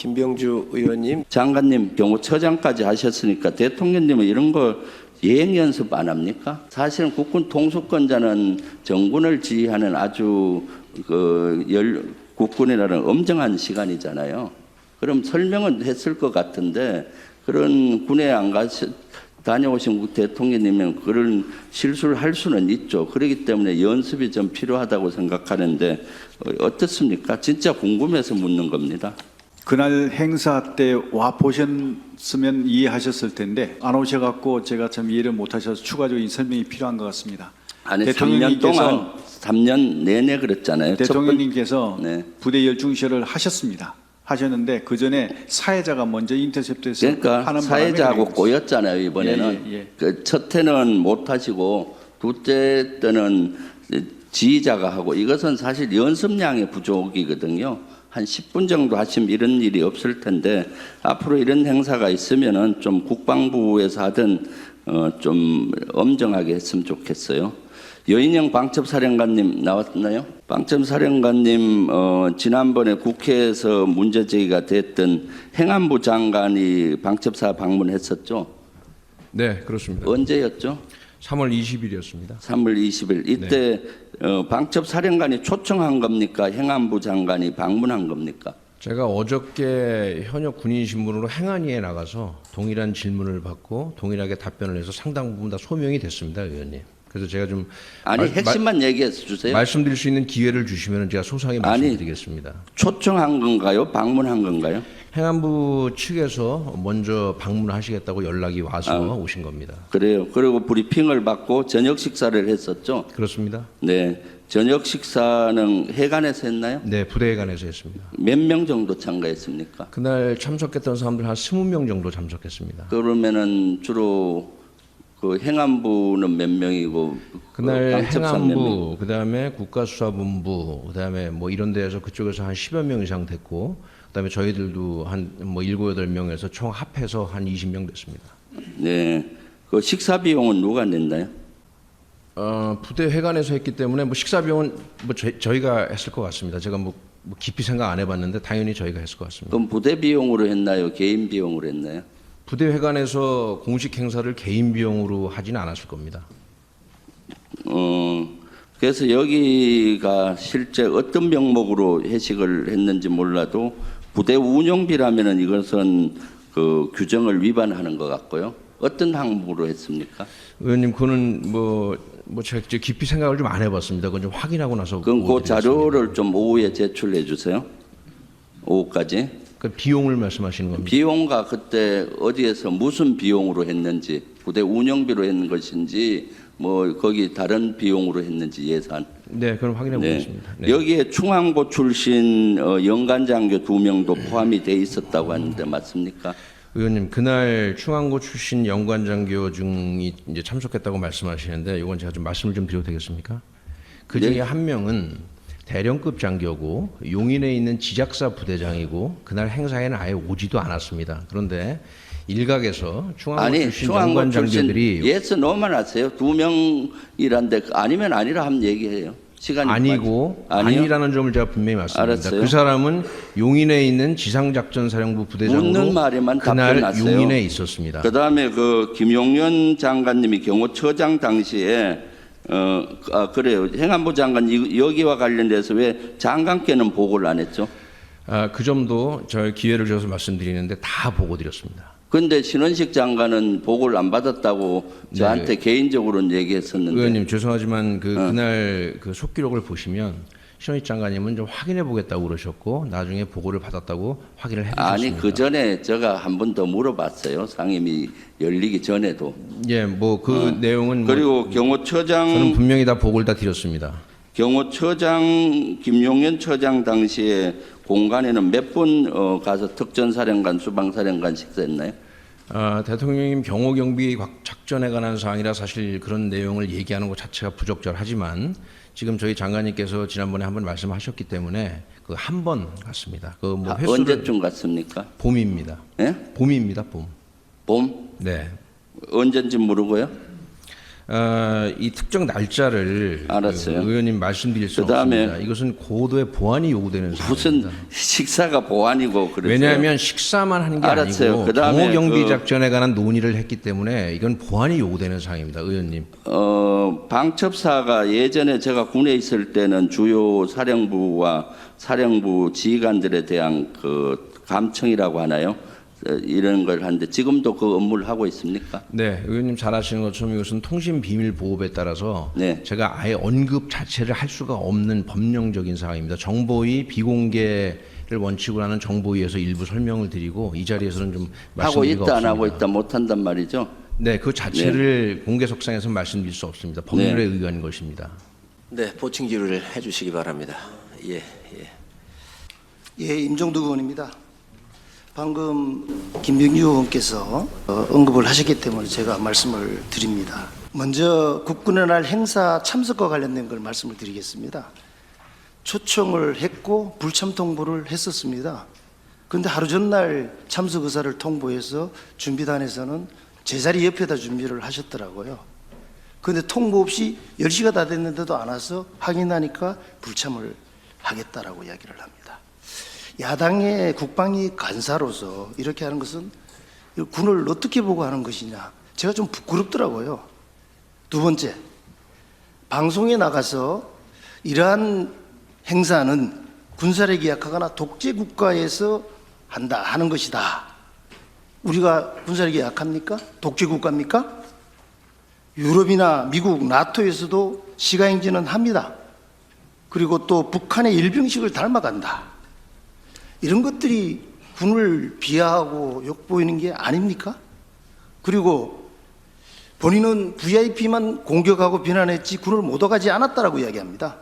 김병주 의원님, 장관님 경호처장까지 하셨으니까 대통령님은 이런 거 예행 연습 안 합니까? 사실은 국군 통수권자는 정군을 지휘하는 아주 그 열, 국군이라는 엄정한 시간이잖아요. 그럼 설명은 했을 것 같은데 그런 군에 안 가시 다녀오신 국 대통령님은 그런 실수를 할 수는 있죠. 그렇기 때문에 연습이 좀 필요하다고 생각하는데 어, 어떻습니까? 진짜 궁금해서 묻는 겁니다. 그날 행사 때 와 보셨으면 이해하셨을 텐데 안 오셔갖고 제가 참 이해를 못하셔서 추가적인 설명이 필요한 것 같습니다. 아니 3년 대통령님께서 동안 3년 내내 그랬잖아요. 대통령님께서 네. 부대 열중시를 하셨습니다. 하셨는데 그 전에 사회자가 먼저 인터셉트에서 그러니까 하는 사회자하고 꼬였잖아요 이번에는. 예, 예, 예. 그첫 해는 못 하시고 둘째 때는 지휘자가 하고 이것은 사실 연습량의 부족이거든요. 한 10분 정도 하시면 이런 일이 없을 텐데 앞으로 이런 행사가 있으면은 좀 국방부에서 하든 어, 좀 엄정하게 했으면 좋겠어요. 여인영 방첩사령관님 나왔나요? 방첩사령관님 어, 지난번에 국회에서 문제 제기가 됐던 행안부 장관이 방첩사 방문했었죠. 네, 그렇습니다. 언제였죠? 3월 20일이었습니다. 3월 20일 이때 어, 방첩 사령관이 초청한 겁니까? 행안부 장관이 방문한 겁니까? 제가 어저께 현역 군인 신분으로 행안위에 나가서 동일한 질문을 받고 동일하게 답변을 해서 상당 부분 다 소명이 됐습니다, 의원님. 그래서 제가 좀 아니 말- 핵심만 얘기해서 주세요. 말씀드릴 수 있는 기회를 주시면 제가 소상히 아니. 말씀드리겠습니다. 초청한 건가요? 방문한 건가요? 행안부 측에서 먼저 방문하시겠다고 연락이 와서 아. 오신 겁니다. 그래요. 그리고 브리핑을 받고 저녁 식사를 했었죠. 그렇습니다. 네. 저녁 식사는 해관에서 했나요? 네, 부대회관에서 했습니다. 몇 명 정도 참가했습니까? 그날 참석했던 사람들 한 20명 정도 참석했습니다. 그러면은 주로 그 행안부는 몇 명이고 그날 그몇 명? 행안부, 그다음에 국가수사본부, 그다음에 뭐 이런 데에서 그쪽에서 한 10여 명 이상 됐고, 그다음에 저희들도 한뭐 7, 8명에서 총 합해서 한 20명 됐습니다. 네. 그 식사 비용은 누가 냈나요? 어, 부대 회관에서 했기 때문에 뭐 식사 비용은 뭐 저희, 저희가 했을 것 같습니다. 제가 뭐, 뭐 깊이 생각 안 해봤는데 당연히 저희가 했을 것 같습니다. 그럼 부대 비용으로 했나요? 개인 비용으로 했나요? 부대 회관에서 공식 행사를 개인 비용으로 하지는 않았을 겁니다. 어, 그래서 여기가 실제 어떤 명목으로 회식을 했는지 몰라도 부대 운영비라면은 이것은 그 규정을 위반하는 것 같고요. 어떤 항목으로 했습니까? 의원님, 그거는 뭐, 뭐 제가 깊이 생각을 좀 안 해봤습니다. 그건 좀 확인하고 나서. 그럼 그. 자료를 좀 오후에 제출해 주세요. 오후까지. 그 비용을 말씀하시는 겁니다. 비용과 그때 어디에서 무슨 비용으로 했는지 부대 운영비로 했는 것인지 뭐 거기 다른 비용으로 했는지 예산. 네, 그럼 확인해 네. 보겠습니다. 네. 여기에 충항고 출신 어, 연간장교 두 명도 포함이 돼 있었다고 하는데 맞습니까? 의원님, 그날 충안고 출신 연관장교 중이 이제 참석했다고 말씀하시는데 이건 제가 좀 말씀을 좀 드려도 되겠습니까? 그 중에 네. 한 명은 대령급 장교고 용인에 있는 지작사 부대장이고 그날 행사에는 아예 오지도 않았습니다. 그런데 일각에서 아니 출신 출신 연관장교들이 예스 노만 하세요. 두 명이란데 그 아니면 아니라 하면 얘기해요. 시간이 아니고 아니요. 아니라는 점을 제가 분명히 말씀드립니다. 알았어요. 그 사람은 용인에 있는 지상작전사령부 부대장으로 그날 답변하세요. 용인에 있었습니다. 그다음에 그 김용현 장관님이 경호처장 당시에 어 아, 그래요. 행안부 장관 이- 여기와 관련돼서 왜 장관께는 보고를 안 했죠? 아, 그 점도 저희 기회를 줘서 말씀드리는데 다 보고 드렸습니다. 근데 신원식 장관은 보고를 안 받았다고 저한테 개인적으로는 얘기했었는데 네. 의원님 죄송하지만 그 어. 그날 그 속기록을 보시면 신원희 장관님은 좀 확인해 보겠다고 그러셨고 나중에 보고를 받았다고 확인을 해 주셨습니다. 아니 그 전에 제가 한 번 더 물어봤어요. 상임위 열리기 전에도. 예, 뭐그 내용은 뭐 그리고 저는 경호처장 분명히 다 보고를 다 드렸습니다. 경호처장 김용현 처장 당시에 공간에는 몇분 어, 가서 특전사령관 수방사령관 식사했나요? 아, 대통령님 경호 경비 각- 작전에 관한 사항이라 사실 그런 내용을 얘기하는 것 자체가 부적절하지만 지금 저희 장관님께서 지난번에 한번 말씀하셨기 때문에 그 한 번 갔습니다. 그뭐 아, 언제쯤 갔습니까? 봄입니다. 예? 봄입니다. 봄. 봄? 네. 언제인지 모르고요. 어, 이 특정 날짜를 알았어요. 그 의원님 말씀드릴 수 그다음에 없습니다. 이것은 고도의 보안이 요구되는 무슨 사항입니다. 식사가 보안이고 그러세요? 왜냐하면 식사만 하는 게 알았어요. 아니고 그다음에 경호 경비 그- 작전에 관한 논의를 했기 때문에 이건 보안이 요구되는 사항입니다, 의원님. 어, 방첩사가 예전에 제가 군에 있을 때는 주요 사령부와 사령부 지휘관들에 대한 그 감청이라고 하나요? 어, 이런 걸 하는데 지금도 그 업무를 하고 있습니까? 네, 의원님 잘 아시는 것처럼 이것은 통신 비밀 보호법에 따라서 네. 제가 아예 언급 자체를 할 수가 없는 법령적인 사항입니다. 정보위 비공개 를 원칙으로 하는 정보위에서 일부 설명을 드리고 이 자리에서는 좀 하고 있다 안 하고 없습니다. 있다 못 한단 말이죠. 네, 그 자체를 공개 석상에서 말씀드릴 수 없습니다. 법률에 네. 의한 것입니다. 네, 보충 지루를 해주시기 바랍니다. 예, 예. 예, 임종두 의원입니다. 방금 김병주 의원께서 어, 언급을 하셨기 때문에 제가 말씀을 드립니다. 먼저 국군의 날 행사 참석과 관련된 걸 말씀을 드리겠습니다. 초청을 했고 불참 통보를 했었습니다. 그런데 하루 전날 참석 의사를 통보해서 준비단에서는 제자리 옆에다 준비를 하셨더라고요. 그런데 통보 없이 10시가 다 됐는데도 안 와서 확인하니까 불참을 하겠다라고 이야기를 합니다. 야당의 국방위 간사로서 이렇게 하는 것은 이 군을 어떻게 보고 하는 것이냐. 제가 좀 부끄럽더라고요. 두 번째, 방송에 나가서 이러한 행사는 군사를 기약하거나 독재 국가에서 한다 하는 것이다. 우리가 군사를 기약합니까? 독재 국가입니까? 유럽이나 미국, 나토에서도 시가행진은 합니다. 그리고 또 북한의 일병식을 닮아간다. 이런 것들이 군을 비하하고 욕보이는 게 아닙니까? 그리고 본인은 VIP만 공격하고 비난했지 군을 못 오가지 않았다라고 이야기합니다.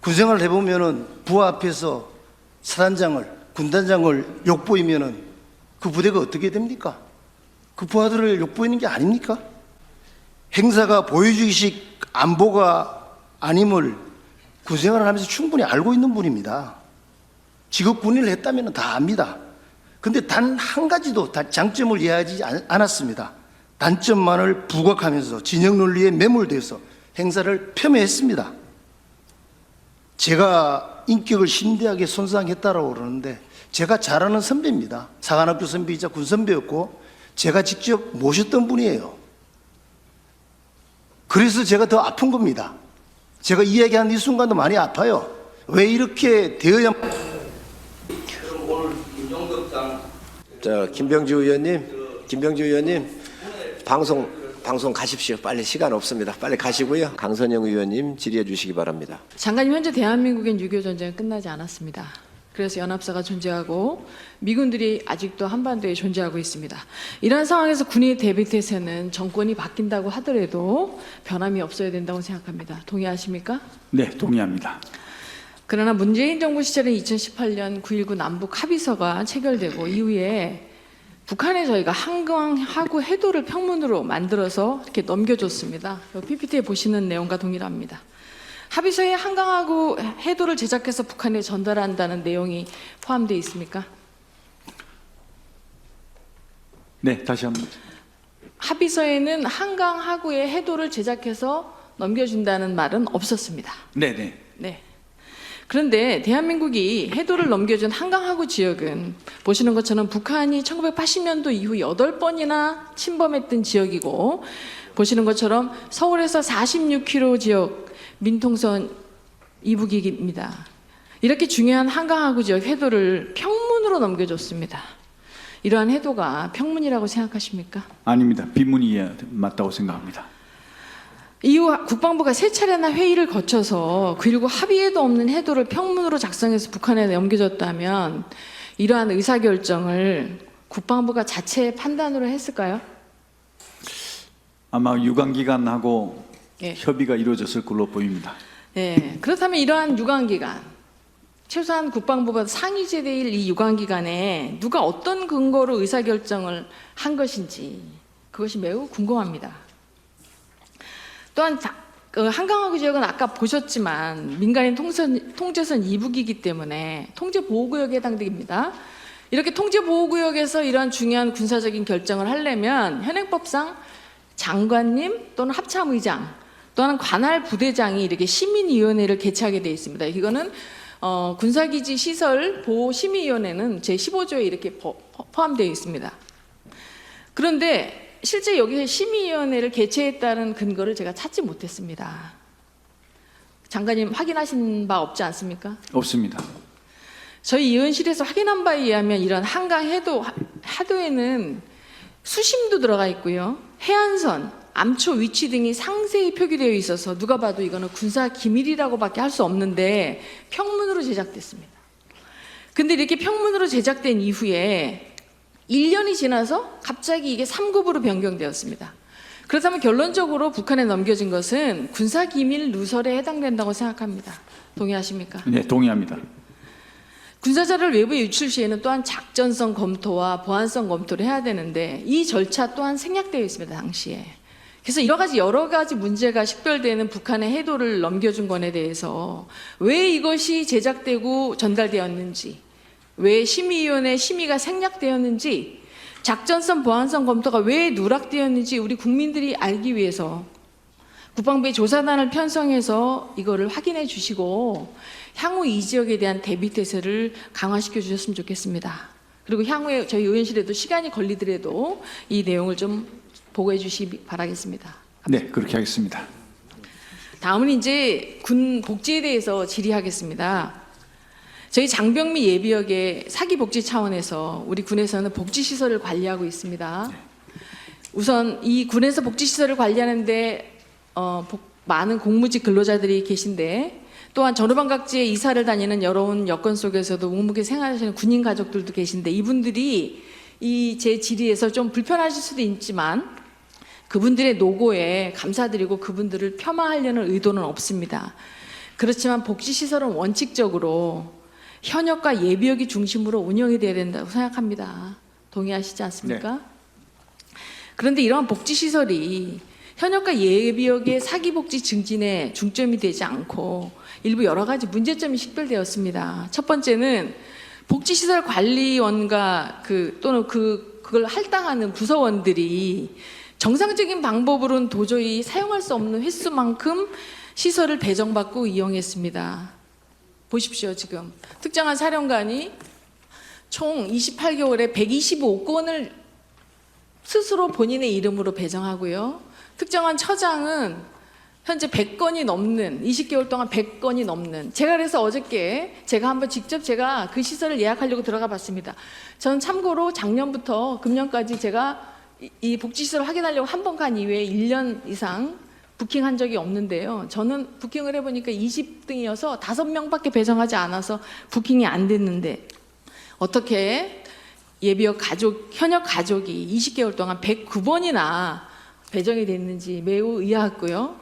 군생활을 해보면은 부하 앞에서 사단장을, 군단장을 욕보이면은 그 부대가 어떻게 됩니까? 그 부하들을 욕보이는 게 아닙니까? 행사가 보여주기식 안보가 아님을 군생활을 하면서 충분히 알고 있는 분입니다. 직업 군인을 했다면 다 압니다. 근데 단 한 가지도 다 장점을 이해하지 않- 않았습니다. 단점만을 부각하면서 진영 논리에 매몰돼서 행사를 폄훼했습니다. 제가 인격을 심대하게 손상했다라고 그러는데 제가 잘 아는 선배입니다. 사관학교 선배이자 군 선배였고 제가 직접 모셨던 분이에요. 그래서 제가 더 아픈 겁니다. 제가 이야기한 이 순간도 많이 아파요. 왜 이렇게 되어야 자, 김병주 의원님, 김병주 의원님, 방송 방송 가십시오. 빨리 시간 없습니다. 빨리 가시고요. 강선영 의원님 질의해 주시기 바랍니다. 장관님 현재 대한민국엔 6.25 전쟁은 끝나지 않았습니다. 그래서 연합사가 존재하고 미군들이 아직도 한반도에 존재하고 있습니다. 이러한 상황에서 군의 대비태세는 정권이 바뀐다고 하더라도 변함이 없어야 된다고 생각합니다. 동의하십니까? 네, 동의합니다. 그러나 문재인 정부 시절에 2018년 9.19 남북 합의서가 체결되고 이후에 북한에 저희가 한강하고 해도를 평문으로 만들어서 이렇게 넘겨줬습니다. PPT에 보시는 내용과 동일합니다. 합의서에 한강하고 해도를 제작해서 북한에 전달한다는 내용이 포함되어 있습니까? 네, 다시 한번. 합의서에는 한강하구의 해도를 제작해서 넘겨준다는 말은 없었습니다. 네, 네. 네. 그런데 대한민국이 해도를 넘겨준 한강하구 지역은 보시는 것처럼 북한이 1980년도 이후 8번이나 침범했던 지역이고 보시는 것처럼 서울에서 46km 지역 민통선 이북입니다. 이렇게 중요한 한강하구 지역 해도를 평문으로 넘겨줬습니다. 이러한 해도가 평문이라고 생각하십니까? 아닙니다. 비문이 맞다고 생각합니다. 이후 국방부가 세 차례나 회의를 거쳐서 그리고 합의에도 없는 해도를 평문으로 작성해서 북한에 넘겨줬다면 이러한 의사결정을 국방부가 자체 판단으로 했을까요? 아마 유관기관하고 예. 협의가 이루어졌을 걸로 보입니다. 네, 그렇다면 이러한 유관기관, 최소한 국방부보다 상위 제대일 이 유관기관에 누가 어떤 근거로 의사결정을 한 것인지 그것이 매우 궁금합니다. 또한 자- 그 한강하구 지역은 아까 보셨지만 민간인 통선, 통제선 이북이기 때문에 통제 보호구역에 해당됩니다. 이렇게 통제 보호구역에서 이러한 중요한 군사적인 결정을 하려면 현행법상 장관님 또는 합참의장 또는 관할 부대장이 이렇게 시민위원회를 개최하게 되어 있습니다. 이거는 어, 군사기지 시설 보호 심의위원회는 제 15조에 이렇게 포, 포함되어 있습니다. 그런데 실제 여기서 심의위원회를 개최했다는 근거를 제가 찾지 못했습니다. 장관님 확인하신 바 없지 않습니까? 없습니다. 저희 의원실에서 확인한 바에 의하면 이런 한강 해도 하도에는 수심도 들어가 있고요. 해안선, 암초 위치 등이 상세히 표기되어 있어서 누가 봐도 이거는 군사 기밀이라고밖에 할 수 없는데 평문으로 제작됐습니다. 근데 이렇게 평문으로 제작된 이후에 1년이 지나서 갑자기 이게 3급으로 변경되었습니다. 그렇다면 결론적으로 북한에 넘겨진 것은 군사 기밀 누설에 해당된다고 생각합니다. 동의하십니까? 네, 동의합니다. 군사자를 외부에 유출 시에는 또한 작전성 검토와 보안성 검토를 해야 되는데 이 절차 또한 생략되어 있습니다 당시에. 그래서 여러 가지 여러 가지 문제가 식별되는 북한의 해도를 넘겨준 것에 대해서 왜 이것이 제작되고 전달되었는지, 왜 심의위원회 심의가 생략되었는지, 작전성 보안성 검토가 왜 누락되었는지 우리 국민들이 알기 위해서 국방부의 조사단을 편성해서 이거를 확인해 주시고 향후 이 지역에 대한 대비 태세를 강화시켜 주셨으면 좋겠습니다. 그리고 향후에 저희 의원실에도 시간이 걸리더라도 이 내용을 좀 보고해 주시기 바라겠습니다. 네, 그렇게 하겠습니다. 다음은 이제 군 복지에 대해서 질의하겠습니다. 저희 장병미 예비역의 사기 복지 차원에서 우리 군에서는 복지 시설을 관리하고 있습니다. 우선 이 군에서 복지 시설을 관리하는데 어, 복- 많은 공무직 근로자들이 계신데 또한 전후방 각지에 이사를 다니는 여러운 여건 속에서도 묵묵히 생활하시는 군인 가족들도 계신데 이분들이 이 제 질의에서 좀 불편하실 수도 있지만 그분들의 노고에 감사드리고 그분들을 폄하하려는 의도는 없습니다. 그렇지만 복지시설은 원칙적으로 현역과 예비역이 중심으로 운영이 돼야 된다고 생각합니다. 동의하시지 않습니까? 그런데 이러한 복지시설이 현역과 예비역의 사기복지 증진에 중점이 되지 않고 일부 여러 가지 문제점이 식별되었습니다. 첫 번째는 복지시설 관리원과 그 또는 그 그걸 할당하는 부서원들이 정상적인 방법으로는 도저히 사용할 수 없는 횟수만큼 시설을 배정받고 이용했습니다. 보십시오 지금 특정한 사령관이 총 28개월에 125건을 스스로 본인의 이름으로 배정하고요. 특정한 처장은 현재 100건이 넘는 20개월 동안 100건이 넘는 제가 그래서 어저께 제가 한번 직접 제가 그 시설을 예약하려고 들어가 봤습니다. 저는 참고로 작년부터 금년까지 제가 이- 이 복지시설 확인하려고 한 번 간 이후에 1년 이상 부킹한 적이 없는데요. 저는 부킹을 해보니까 20등이어서 5명밖에 배정하지 않아서 부킹이 안 됐는데 어떻게 예비역 가족 현역 가족이 20개월 동안 109번이나 배정이 됐는지 매우 의아했고요.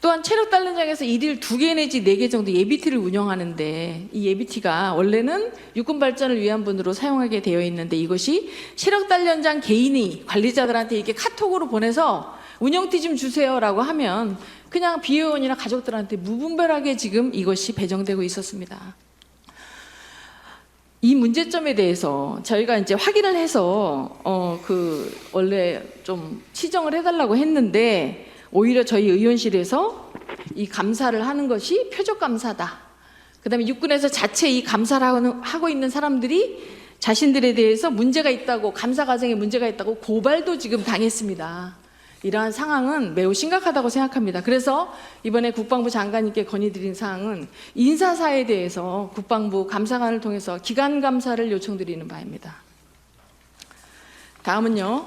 또한 체력 단련장에서 일일 두 개 내지 네 개 정도 예비티를 운영하는데 이 예비티가 원래는 육군 발전을 위한 분으로 사용하게 되어 있는데 이것이 체력 단련장 개인이 관리자들한테 이렇게 카톡으로 보내서 운영티 좀 주세요라고 하면 그냥 비회원이나 가족들한테 무분별하게 지금 이것이 배정되고 있었습니다. 이 문제점에 대해서 저희가 이제 확인을 해서 어 그 원래 좀 시정을 해달라고 했는데 오히려 저희 의원실에서 이 감사를 하는 것이 표적 감사다. 그다음에 육군에서 자체 이 감사를 하고 있는 사람들이 자신들에 대해서 문제가 있다고 감사 과정에 문제가 있다고 고발도 지금 당했습니다. 이러한 상황은 매우 심각하다고 생각합니다. 그래서 이번에 국방부 장관님께 건의드린 사항은 인사사에 대해서 국방부 감사관을 통해서 기간 감사를 요청드리는 바입니다. 다음은요.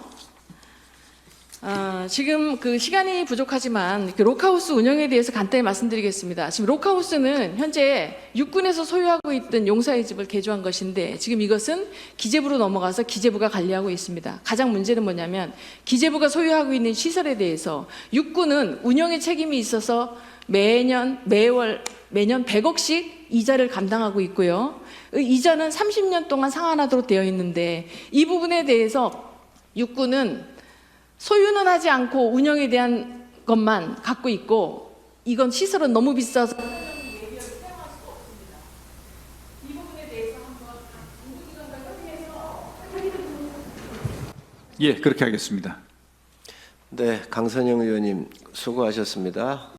아, 지금 그 시간이 부족하지만 그 로카우스 운영에 대해서 간단히 말씀드리겠습니다. 지금 로카우스는 현재 육군에서 소유하고 있던 용사의 집을 개조한 것인데 지금 이것은 기재부로 넘어가서 기재부가 관리하고 있습니다. 가장 문제는 뭐냐면 기재부가 소유하고 있는 시설에 대해서 육군은 운영의 책임이 있어서 매년 매월 매년 100억씩 이자를 감당하고 있고요. 이 이자는 30년 동안 상환하도록 되어 있는데 이 부분에 대해서 육군은 소유는 하지 않고 운영에 대한 것만 갖고 있고 이건 시설은 너무 비싸서 예, 그렇게 하겠습니다. 네, 강선영 의원님 수고하셨습니다.